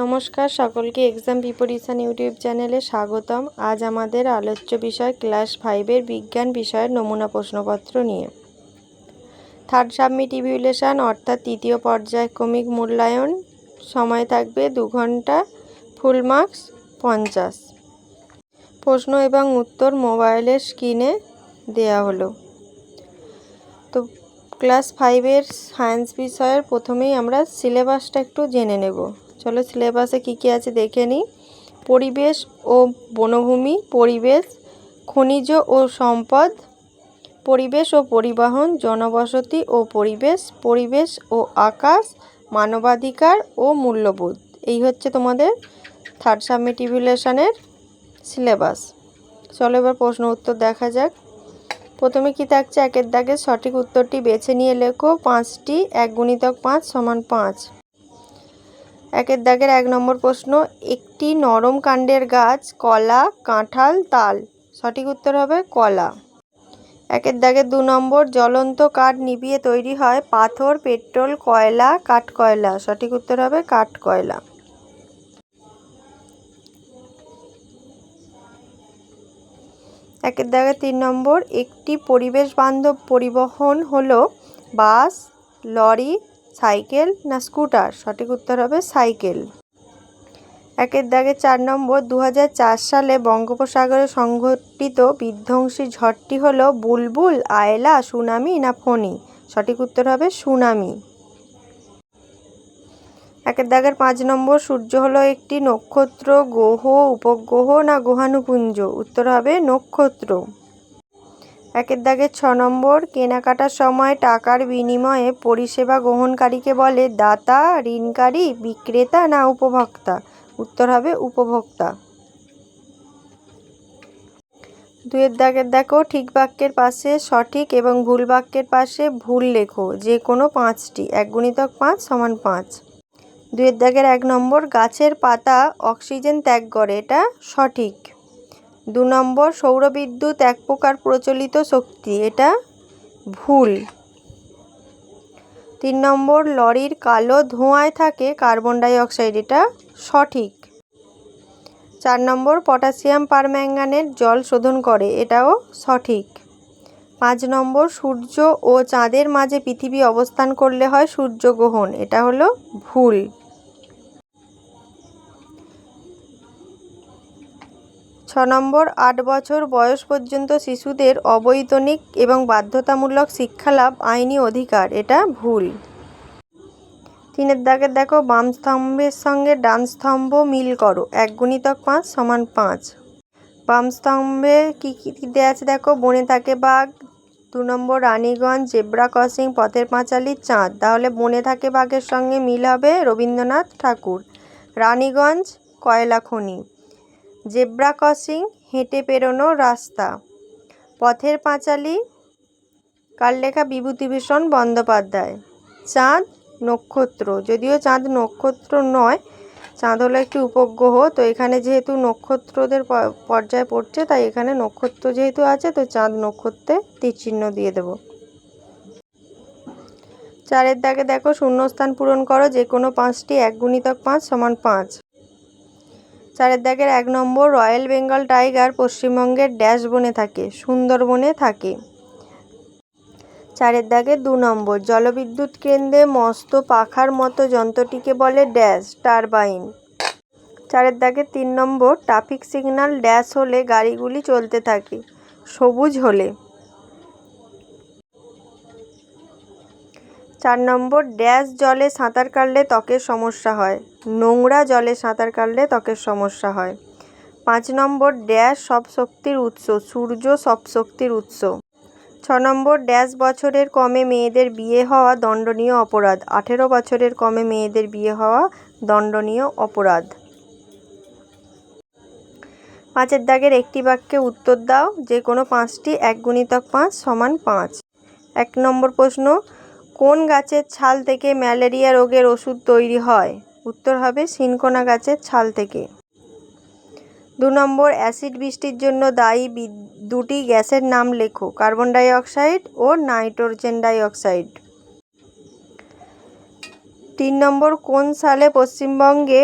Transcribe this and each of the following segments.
নমস্কার সকলকে exam preparation YouTube চ্যানেলে স্বাগতম। আজ আমাদের আলোচ্য বিষয় ক্লাস ফাইভের বিজ্ঞান বিষয়ের নমুনা প্রশ্নপত্র নিয়ে। থার্ড সাবমিট ইভিউলেশন অর্থাৎ তৃতীয় পর্যায়ক্রমিক মূল্যায়ন। সময় থাকবে দু ঘণ্টা, ফুল মার্কস পঞ্চাশ। প্রশ্ন এবং উত্তর মোবাইলের স্ক্রিনে দেয়া হলো। তো ক্লাস ফাইভের সায়েন্স বিষয়ের প্রথমেই আমরা সিলেবাসটা একটু জেনে নেব। চলো সিলেবাসে কী কী আছে দেখে নিই। পরিবেশ ও বনভূমি, পরিবেশ, খনিজ ও সম্পদ, পরিবেশ ও পরিবহন, জনবসতি ও পরিবেশ পরিবেশ ও আকাশ, মানবাধিকার ও মূল্যবোধ। এই হচ্ছে তোমাদের থার্ড সাবমিট ইভ্যালুয়েশনের সিলেবাস। চলো এবার প্রশ্ন উত্তর দেখা যাক। প্রথমে কি থাকছে? একের দাগের সঠিক উত্তরটি বেছে নিয়ে লেখো। পাঁচটি, এক গুণিতক পাঁচ সমান পাঁচ। একের দাগের এক নম্বর প্রশ্ন, একটি নরম কাণ্ডের গাছ, কলা, কাঁঠাল, তাল। সঠিক উত্তর হবে কলা। একের দাগের দু নম্বর, জ্বলন্ত কাঠ নিভিয়ে তৈরি হয় পাথর, পেট্রোল, কয়লা কাঠ কয়লা সঠিক উত্তর হবে কাঠ কয়লা একের দাগে তিন নম্বর, একটি পরিবেশ বান্ধব পরিবহন হলো বাস, লরি সাইকেল না স্কুটার? সঠিক উত্তর হবে সাইকেল। একের দাগে চার নম্বর দু হাজার চার সালে বঙ্গোপসাগরে সংঘটিত বিধ্বংসী ঝড়টি হল বুলবুল, আয়লা, সুনামি না ফণি? সঠিক উত্তর হবে সুনামি। একের দাগের পাঁচ নম্বর, সূর্য হলো একটি নক্ষত্র, গ্রহ, উপগ্রহ না গ্রহাণুপুঞ্জ? উত্তর হবে নক্ষত্র। একের দাগের ছ নম্বর, কেনাকাটার সময় টাকার বিনিময়ে পরিষেবা গ্রহণকারীকে বলে, দাতা, ঋণকারী, বিক্রেতা না উপভোক্তা? উত্তর হবে, উপভোক্তা। দুয়ের দাগের দেখো, ঠিক বাক্যের পাশে সঠিক এবং ভুল বাক্যের পাশে ভুল লেখো, যে কোনো পাঁচটি, এক গুণিতক পাঁচ সমান পাঁচ। দুয়ের দাগের এক নম্বর, গাছের পাতা অক্সিজেন ত্যাগ করে, এটা সঠিক। দু নম্বর সৌরবিদ্যুৎ এক প্রকার প্রচলিত শক্তি, এটা ভুল। তিন নম্বর লরির কালো ধোঁয়ায় থাকে কার্বন ডাইঅক্সাইড, এটা সঠিক। চার নম্বর পটাশিয়াম পারম্যাঙ্গানেট জল শোধন করে, এটাও সঠিক। পাঁচ নম্বর সূর্য ও চাঁদের মাঝে পৃথিবী অবস্থান করলে হয় সূর্যগ্রহণ এটা হলো ভুল। ছ নম্বর, আট বছর বয়স পর্যন্ত শিশুদের অবৈতনিক এবং বাধ্যতামূলক শিক্ষালাভ আইনি অধিকার, এটা ভুল। তিনের দাগের দেখো, বাম স্তম্ভের সঙ্গে ডান স্তম্ভ মিল করো, এক গুণিতক পাঁচ সমান পাঁচ। বাম স্তম্ভে কী কী দেওয়া আছে দেখো, বনে থাকে বাঘ, দু নম্বর রানীগঞ্জ, জেব্রা ক্রসিং, পথের পাঁচালি, চাঁদ। তাহলে বনে থাকে বাঘের সঙ্গে মিল হবে রবীন্দ্রনাথ ঠাকুর। রানীগঞ্জ, কয়লা খনি। জেব্রা ক্রসিং, হেঁটে পেরোনো রাস্তা। পথের পাঁচালী কার লেখা বিভূতিভূষণ বন্দ্যোপাধ্যায়। চাঁদ নক্ষত্র, যদিও চাঁদ নক্ষত্র নয়, চাঁদ হলো একটি উপগ্রহ, তো এখানে যেহেতু নক্ষত্রদের পর্যায়ে পড়ছে, তাই এখানে নক্ষত্র যেহেতু আছে, তো চাঁদ নক্ষত্রে তীরচিহ্ন দিয়ে দেব। চারের দাগে দেখো, শূন্যস্থান পূরণ করো যে কোনো পাঁচটি এক গুণিতক পাঁচ সমান পাঁচ। চারের দাগের এক নম্বর রয়্যাল বেঙ্গল টাইগার পশ্চিমবঙ্গের ড্যাশ বনে থাকে, সুন্দরবনে থাকে। চারের দাগে দু নম্বর, জলবিদ্যুৎ কেন্দ্রে মস্ত পাখার মতো যন্ত্রটিকে বলে ড্যাশ, টারবাইন। চারের দাগে তিন নম্বর, ট্রাফিক সিগন্যাল ড্যাশ হলে গাড়িগুলি চলতে থাকে, সবুজ হলে। চার নম্বর, ড্যাশ জলে সাঁতার কাটলে ত্বকের সমস্যা হয়। নোংরা জলে সাঁতার কাটলে ত্বকের সমস্যা হয়। পাঁচ নম্বর, ড্যাশ সব শক্তির উৎস, সূর্য সব শক্তির উৎস। ছ নম্বর, ড্যাশ বছরের কমে মেয়েদের বিয়ে হওয়া দণ্ডনীয় অপরাধ। আঠেরো বছরের কমে মেয়েদের বিয়ে হওয়া দণ্ডনীয় অপরাধ। পাঁচের দাগের একটি বাক্যে উত্তর দাও, যে কোনো পাঁচটি এক গুণিতক পাঁচ সমান পাঁচ। এক নম্বর প্রশ্ন কোন গাছের ছাল থেকে ম্যালেরিয়া রোগের ওষুধ তৈরি হয়? উত্তর হবে সিনকোনা গাছের ছাল থেকে। দু নম্বর, অ্যাসিড বৃষ্টির জন্য দায়ী দুটি গ্যাসের নাম লেখো। কার্বন ডাইঅক্সাইড ও নাইট্রোজেন ডাইঅক্সাইড। তিন নম্বর, কোন সালে পশ্চিমবঙ্গে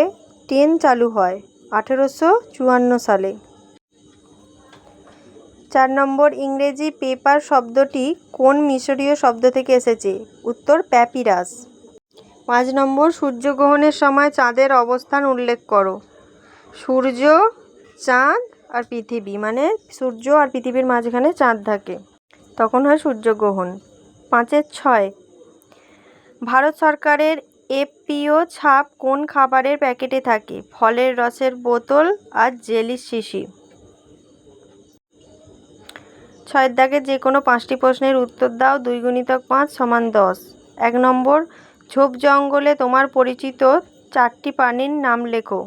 ট্রেন চালু হয়? আঠেরোশো চুয়ান্ন সালে। চার নম্বর ইংরেজি পেপার শব্দটি কোন মিশরীয় শব্দ থেকে এসেছে? উত্তর, প্যাপিরাস। পাঁচ নম্বর, সূর্যগ্রহণের সময় চাঁদের অবস্থান উল্লেখ করো। সূর্য, চাঁদ আর পৃথিবী মানে সূর্য আর পৃথিবীর মাঝখানে চাঁদ থাকে। তখন হয় সূর্যগ্রহণ। পাঁচের ছয়, ভারত সরকারের এফপিও ছাপ কোন খাবারের প্যাকেটে থাকে? ফলের রসের বোতল আর জেলির শিশি। ছয়ের দাগে যে কোনো পাঁচটি প্রশ্নের উত্তর দাও, দুই গুণিতক পাঁচ সমান দশ। এক নম্বর, ঝোপ জঙ্গলে তোমার পরিচিত চারটি প্রাণীর নাম লেখো।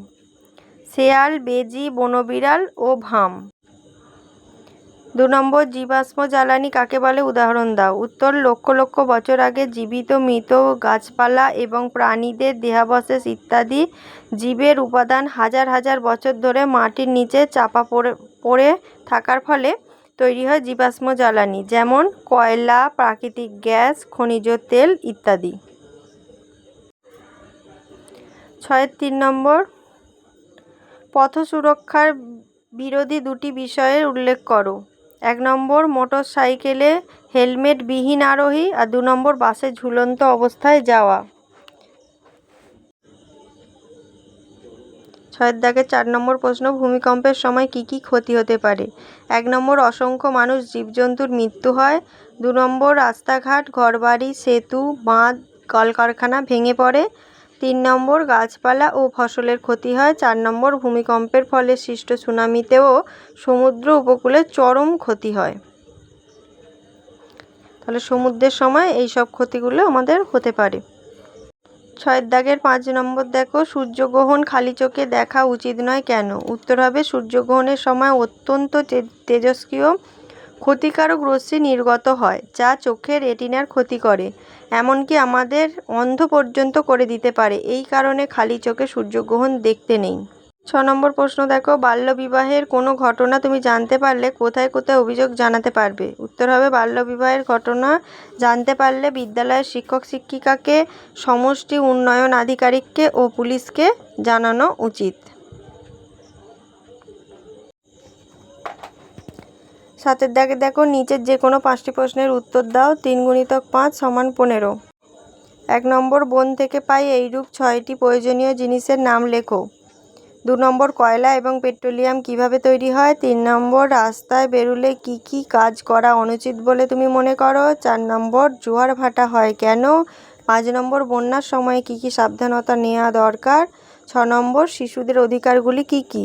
শেয়াল, বেজি, বনবিড়াল ও ভাম। দু নম্বর, জীবাশ্ম জ্বালানি কাকে বলে? উদাহরণ দাও। উত্তর, লক্ষ লক্ষ বছর আগে জীবিত, মৃত গাছপালা এবং প্রাণীদের দেহাবশেষ ইত্যাদি জীবের উপাদান হাজার হাজার বছর ধরে মাটির নিচে চাপা পড়ে পড়ে থাকার ফলে তৈরি হয় জীবাশ্ম জ্বালানি, যেমন কয়লা, প্রাকৃতিক গ্যাস, খনিজ তেল ইত্যাদি। ছয়ের তিন নম্বর, পথ সুরক্ষার বিরোধী দুটি বিষয়ের উল্লেখ করো। এক নম্বর মোটর সাইকেলে হেলমেটবিহীন আরোহী, আর দু নম্বর, বাসে ঝুলন্ত অবস্থায় যাওয়া। ছয়ের দাগে চার নম্বর প্রশ্ন, ভূমিকম্পের সময় কি কি ক্ষতি হতে পারে? এক নম্বর, অসংখ্য মানুষ জীবজন্তুর মৃত্যু হয়। দু নম্বর, রাস্তাঘাট, ঘরবাড়ি, সেতু, বাঁধ, কলকারখানা ভেঙে পড়ে। তিন নম্বর, গাছপালা ও ফসলের ক্ষতি হয়। চার নম্বর, ভূমিকম্পের ফলে সৃষ্ট সুনামিতেও সমুদ্র উপকূলে চরম ক্ষতি হয়। তাহলে সমুদ্রের সময় এই সব ক্ষতিগুলো আমাদের হতে পারে। ছয়ের দাগের পাঁচ নম্বর দেখো, সূর্যগ্রহণ খালি চোখে দেখা উচিত নয় কেন? উত্তর হবে, সূর্যগ্রহণের সময় অত্যন্ত তেজস্ক্রিয়, ক্ষতিকারক রশ্মি নির্গত হয়, যা চোখের রেটিনার ক্ষতি করে। এমনকি আমাদের অন্ধ পর্যন্ত করে দিতে পারে। এই কারণে খালি চোখে সূর্যগ্রহণ দেখতে নেই। ছ নম্বর প্রশ্ন দেখো, বাল্যবিবাহের কোনো ঘটনা তুমি জানতে পারলে কোথায় কোথায় অভিযোগ জানাতে পারবে? উত্তর হবে, বাল্যবিবাহের ঘটনা জানতে পারলে বিদ্যালয়ের শিক্ষক শিক্ষিকাকে, সমষ্টি উন্নয়ন আধিকারিককে ও পুলিশকে জানানো উচিত। সাতের দাগে দেখো, নিচের যে কোনো পাঁচটি প্রশ্নের উত্তর দাও, তিন গুণিতক পাঁচ সমান পনেরো। এক নম্বর, বন থেকে পাই এইরূপ ছয়টি প্রয়োজনীয় জিনিসের নাম লেখো। দু নম্বর কয়লা এবং পেট্রোলিয়াম কীভাবে তৈরি হয়? তিন নম্বর, রাস্তায় বেরুলে কি কি কাজ করা অনুচিত বলে তুমি মনে করো? চার নম্বর, জোয়ার ভাটা হয় কেন? পাঁচ নম্বর, বন্যার সময় কি কি সাবধানতা নেওয়া দরকার? ছ নম্বর, শিশুদের অধিকারগুলি কি কি?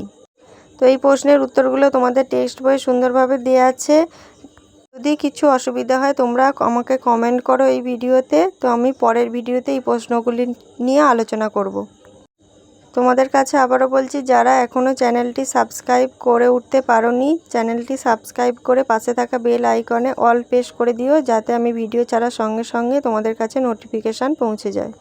তো এই প্রশ্নের উত্তরগুলো তোমাদের টেক্সট বইয়ে সুন্দরভাবে দেওয়া আছে। যদি কিছু অসুবিধা হয় তোমরা আমাকে কমেন্ট করো এই ভিডিওতে। তো আমি পরের ভিডিওতে এই প্রশ্নগুলি নিয়ে আলোচনা করব। তোমাদের কাছে আবারও বলছি, যারা এখনও চ্যানেলটি সাবস্ক্রাইব করে উঠতে পারোনি, চ্যানেলটি সাবস্ক্রাইব করে পাশে থাকা বেল আইকনে অল পেশ করে দিও, যাতে আমি ভিডিও ছাড়ার সঙ্গে সঙ্গে তোমাদের কাছে নোটিফিকেশান পৌঁছে যায়।